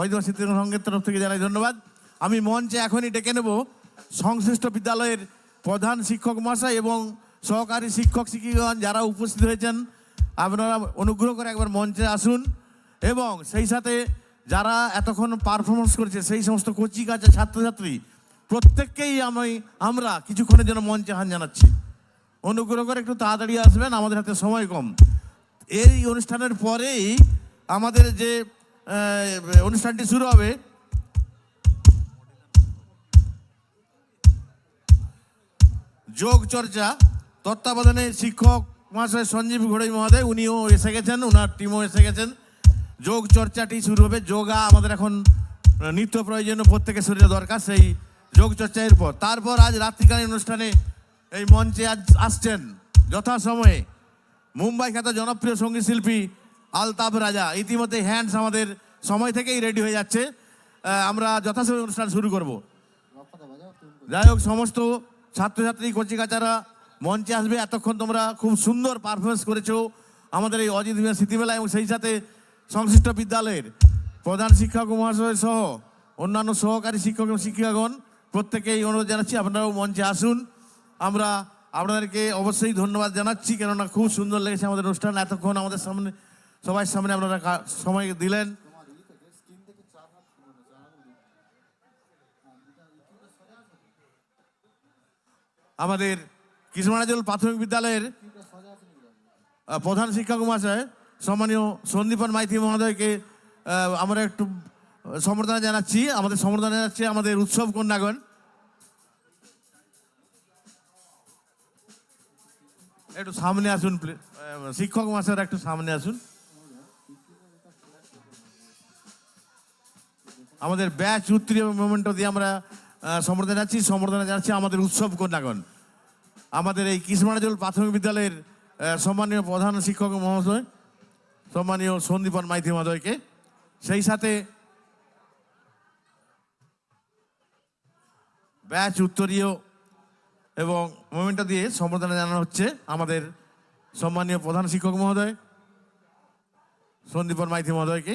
ঐতিহাসিক সংঘের তরফ থেকে জানাই ধন্যবাদ। আমি মঞ্চে এখনই ডেকে নেব সংশ্লিষ্ট বিদ্যালয়ের প্রধান শিক্ষক মহাশয় এবং সহকারী শিক্ষক শিক্ষিকাগণ যারা উপস্থিত হয়েছেন। আপনারা অনুগ্রহ করে একবার মঞ্চে আসুন এবং সেই সাথে যারা এতক্ষণ পারফরমেন্স করেছে, সেই সমস্ত কচি কাছে ছাত্রছাত্রী, প্রত্যেককেই আমি, আমরা কিছুক্ষণের জন্য মঞ্চে হান জানাচ্ছি। অনুগ্রহ করে একটু তাড়াতাড়ি আসবেন, আমাদের হাতে সময় কম। এই অনুষ্ঠানের পরেই আমাদের যে অনুষ্ঠানটি শুরু হবে। যোগ চর্চা, তত্ত্বাবধানে শিক্ষক মহাশয় সঞ্জীব ঘোড়াই মহোদয়, উনিও এসে গেছেন ওনার টিমও এসে গেছেন। যোগ চর্চাটি শুরু হবে। যোগা আমাদের এখন নিত্য প্রয়োজনীয় প্রত্যেকের শরীরে দরকার, সেই যোগ চর্চা এরপর তারপর আজ রাত্রিকালীন অনুষ্ঠানে এই মঞ্চে আজ আসছেন যথাসময়ে মুম্বাই খ্যাত জনপ্রিয় সংগীত শিল্পী আলতাফ রাজা, ইতিমধ্যে হ্যান্ডস আমাদের সময় থেকেই রেডি হয়ে যাচ্ছে। আমরা যথাসময়ে অনুষ্ঠান শুরু করব। যাই হোক, সমস্ত ছাত্রছাত্রী, কচিকাচারা, মঞ্চে আসবে। এতক্ষণ তোমরা খুব সুন্দর পারফরমেন্স করেছ আমাদের এই অজিত মিয়া স্মৃতিমেলা এবং সেই সাথে সংশ্লিষ্ট বিদ্যালয়ের প্রধান শিক্ষক মহাশয় সহ অন্যান্য সহকারী শিক্ষক এবং শিক্ষিকাগণ, প্রত্যেকেই অনুরোধ জানাচ্ছি, আপনারাও মঞ্চে আসুন। আমরা আপনাদেরকে অবশ্যই ধন্যবাদ জানাচ্ছি, কেননা খুব সুন্দর লেগেছে আমাদের অনুষ্ঠান। এতক্ষণ আমাদের সামনে সবার সামনে আপনারা সময় দিলেন। আমাদের কৃষ্ণরাজল প্রাথমিক বিদ্যালয়ের প্রধান শিক্ষক মহাশয়, সম্মানীয় সন্দীপন মাইতি মহোদয়কে আমরা একটু সম্বর্ধনা জানাচ্ছি। আমাদের সম্বর্ধনা জানাচ্ছি আমাদের উৎসব কন্যাগণ। একটু সামনে আসুন শিক্ষক মহাশয়রা একটু সামনে আসুন। আমাদের ব্যাচ উত্তরীয় মোমেন্ট দিয়ে আমরা সম্বর্ধনা জানাচ্ছি সম্বর্ধনা জানাচ্ছি আমাদের উৎসব কন্যাগণ। আমাদের এই কৃষ্ণাঞ্চল প্রাথমিক বিদ্যালয়ের সম্মানীয় প্রধান শিক্ষক মহাশয়, সম্মানীয় সন্দীপন মাইতি মহোদয়কে সেই সাথে ব্যাচ উত্তরীয় এবং মোমেন্টটা দিয়ে সম্বর্ধনা জানানো হচ্ছে আমাদের সম্মানীয় প্রধান শিক্ষক মহোদয়, সন্দীপন মাইতি মহোদয়কে।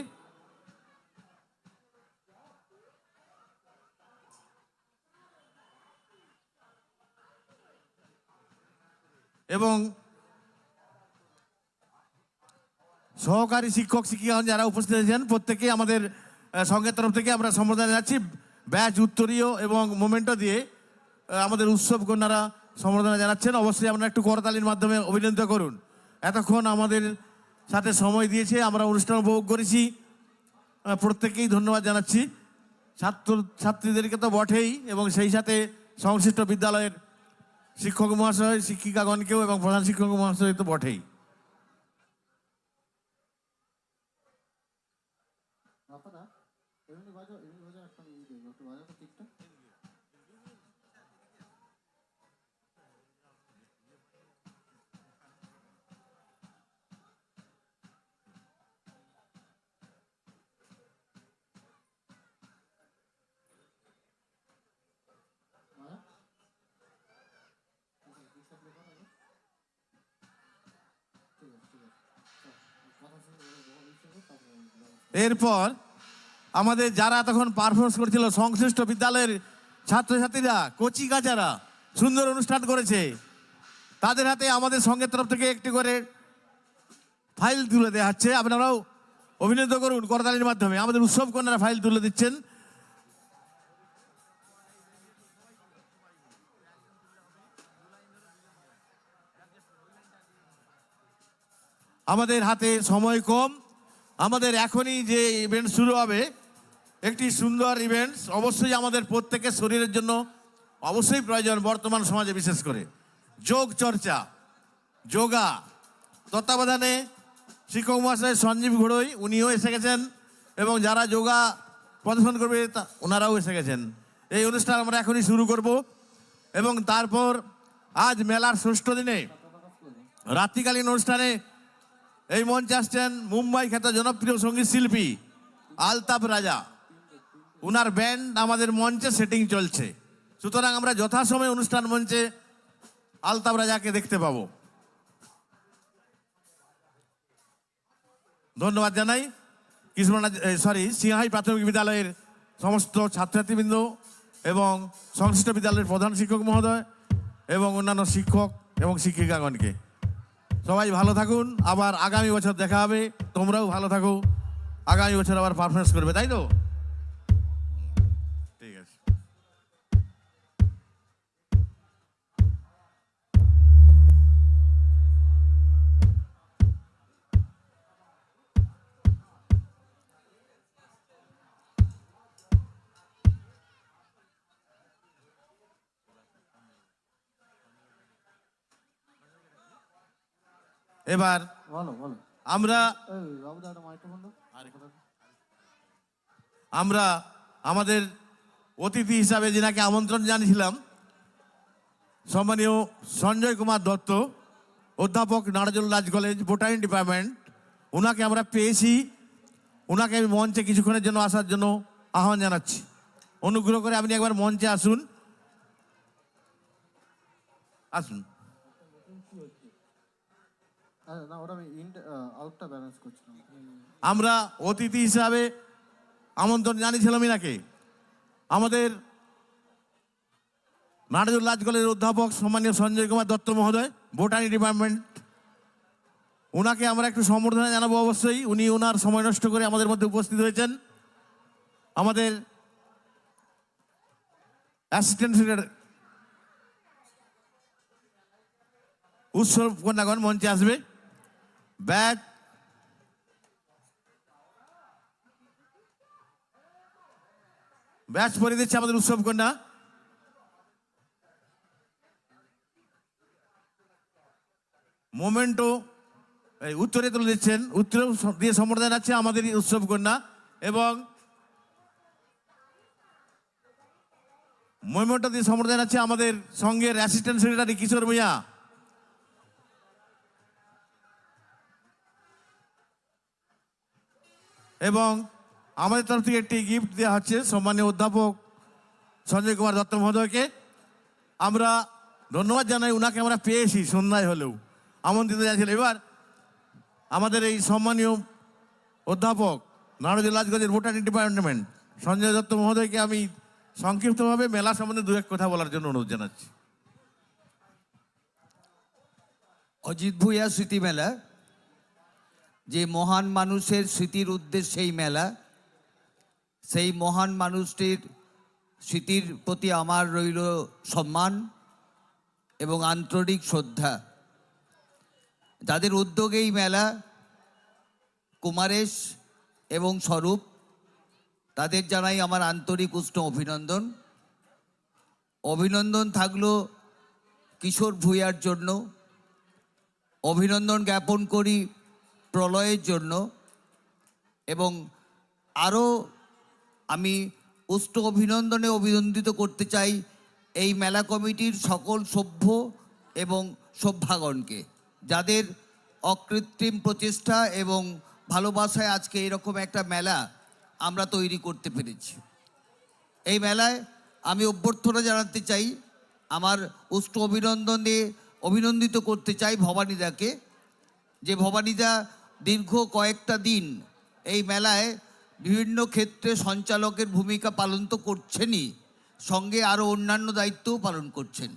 এবং সহকারী শিক্ষক শিক্ষিকা যারা উপস্থিত আছেন প্রত্যেকেই আমাদের সংঘের তরফ থেকে আমরা সম্বোধন জানাচ্ছি। ব্যাচ উত্তরীয় এবং মোমেন্টো দিয়ে আমাদের উৎসব কন্যারা সম্বর্ধনা জানাচ্ছেন। অবশ্যই আপনারা একটু করতালির মাধ্যমে অভিনন্দিত করুন। এতক্ষণ আমাদের সাথে সময় দিয়েছে, আমরা অনুষ্ঠান উপভোগ করেছি। প্রত্যেককেই ধন্যবাদ জানাচ্ছি। ছাত্র ছাত্রীদেরকে তো বটেই, এবং সেই সাথে সংশ্লিষ্ট বিদ্যালয়ের শিক্ষক মহাশয় শিক্ষিকাগণকেও এবং প্রধান শিক্ষক মহাশয় তো বটেই। এমনি এরপর আমাদের যারা তখন পারফরমেন্স করেছিল, সংশ্লিষ্ট বিদ্যালয়ের ছাত্রছাত্রীরা, কচি কাচারা সুন্দর অনুষ্ঠান করেছে। তাদের হাতে আমাদের সঙ্গে তরফ থেকে একটি করে ফাইল তুলে দেওয়া হচ্ছে। আপনারাও অভিনয় করুন করতালির মাধ্যমে। আমাদের উৎসব কন্যারা ফাইল তুলে দিচ্ছেন। আমাদের হাতে সময় কম। আমাদের এখনই যে ইভেন্ট শুরু হবে, একটি সুন্দর ইভেন্ট অবশ্যই আমাদের প্রত্যেকের শরীরের জন্য অবশ্যই প্রয়োজন বর্তমান সমাজে বিশেষ করে। যোগ চর্চা, যোগা, তত্ত্বাবধানে শিক্ষক মহাশয় সঞ্জীব ঘোড়ই, উনিও এসে গেছেন এবং যারা যোগা প্রদর্শন করবে, তা- ওনারাও এসে গেছেন। এই অনুষ্ঠান আমরা এখনই শুরু করব এবং তারপর আজ মেলার ষষ্ঠ দিনে রাত্রিকালীন অনুষ্ঠানে এই মঞ্চে আসছেন মুম্বাই খ্যাত জনপ্রিয় সংগীত শিল্পী আলতাফ রাজা। উনার ব্যান্ড আমাদের মঞ্চে সেটিং চলছে। সুতরাং আমরা যথাসময়ে অনুষ্ঠান মঞ্চে আলতাফ রাজাকে দেখতে পাবো। ধন্যবাদ জানাই। কৃষ্ণনাথ সরি সিংহাই প্রাথমিক বিদ্যালয়ের সমস্ত ছাত্রছাত্রীবৃন্দ এবং সংশ্লিষ্ট বিদ্যালয়ের প্রধান শিক্ষক মহোদয় এবং অন্যান্য শিক্ষক এবং শিক্ষিকাগণকে। সবাই ভালো থাকুন। আবার আগামী বছর দেখা হবে। তোমরাও ভালো থাকো। আগামী বছর আবার পারফরমেন্স করবে, তাই তো? এবার বলো বলো। আমরা আমরা আমাদের অতিথি হিসাবে যিনাকে আমন্ত্রণ জানিয়েছিলাম সম্মানীয় সঞ্জয় কুমার দত্ত অধ্যাপক নারাজুল রাজ কলেজ বোটানি ডিপার্টমেন্ট ওনাকে আমরা পেয়েছি। ওনাকে আমি মঞ্চে কিছুক্ষণের জন্য আসার জন্য আহ্বান জানাচ্ছি। অনুগ্রহ করে আপনি একবার মঞ্চে আসুন। আসুন। আমরা অতিথি হিসাবে আমন্ত্রণ জানিয়েছিলাম ইনাকে। আমাদের নারাজুল রাজ কলেজের অধ্যাপক সম্মানীয় সঞ্জয় কুমার দত্ত মহোদয়, বোটানি ডিপার্টমেন্ট ওনাকে আমরা একটু সম্বর্ধনা জানাব অবশ্যই। উনি ওনার সময় নষ্ট করে আমাদের মধ্যে উপস্থিত হয়েছেন। আমাদের অ্যাসিস্ট্যান্ট সেক্রেটারি উৎসব কন্যাগণ মঞ্চে আসবে। ব্যাট ব্যাচ পরে দিচ্ছে আমাদের উৎসব কন্যা। মোমেন্টো উত্তরে তুলে দিচ্ছেন। উত্তরে দিয়ে সম্বর্ধনা আছে আমাদের উৎসব কন্যা। এবং মোমেন্টো দিয়ে সম্বর্ধনা আছে আমাদের সঙ্গের অ্যাসিস্ট্যান্ট সেক্রেটারি কিশোর ভূঁইয়া এবং আমাদের তরফ থেকে একটি গিফট দেওয়া হচ্ছে সম্মানীয় অধ্যাপক সঞ্জয় কুমার দত্ত মহোদয়কে। আমরা ধন্যবাদ জানাই ওনাকে আমরা পেয়েছি সন্ধ্যায় হলেও। আমন্ত্রিত জানিয়েছিল এবার আমাদের এই সম্মানীয় অধ্যাপক নারদুল রাজগঞ্জের ভোটানি ডিপার্টমেন্ট সঞ্জয় দত্ত মহোদয়কে আমি সংক্ষিপ্তভাবে মেলা সম্বন্ধে দু এক কথা বলার জন্য অনুরোধ জানাচ্ছি। অজিত ভূঁইয়া স্মৃতি মেলা। যে মহান মানুষের স্মৃতির উদ্দেশ্যে এই মেলা, সেই মহান মানুষটির স্মৃতির প্রতি আমার রইল সম্মান এবং আন্তরিক শ্রদ্ধা। যাদের উদ্যোগে এই মেলা, কুমারেশ এবং স্বরূপ, তাদের জানাই আমার আন্তরিক উষ্ণ অভিনন্দন। অভিনন্দন থাকল কিশোর ভূঁইয়ার জন্য। অভিনন্দন জ্ঞাপন করি প্রলয়ের জন্য এবং আরও আমি উষ্ট অভিনন্দনে অভিনন্দিত করতে চাই এই মেলা কমিটির সকল সভ্য এবং সভ্যাগণকে, যাদের অকৃত্রিম প্রচেষ্টা এবং ভালোবাসায় আজকে এরকম একটা মেলা আমরা তৈরি করতে পেরেছি। এই মেলায় আমি অভ্যর্থনা জানাতে চাই, আমার উষ্ট অভিনন্দন অভিনন্দিত করতে চাই ভবানীদাকে, যে ভবানীদা দীর্ঘ কয়েকটা দিন এই মেলায় বিভিন্ন ক্ষেত্রে সঞ্চালকের ভূমিকা পালন তো করছেনই, সঙ্গে আরও অন্যান্য দায়িত্বও পালন করছেন।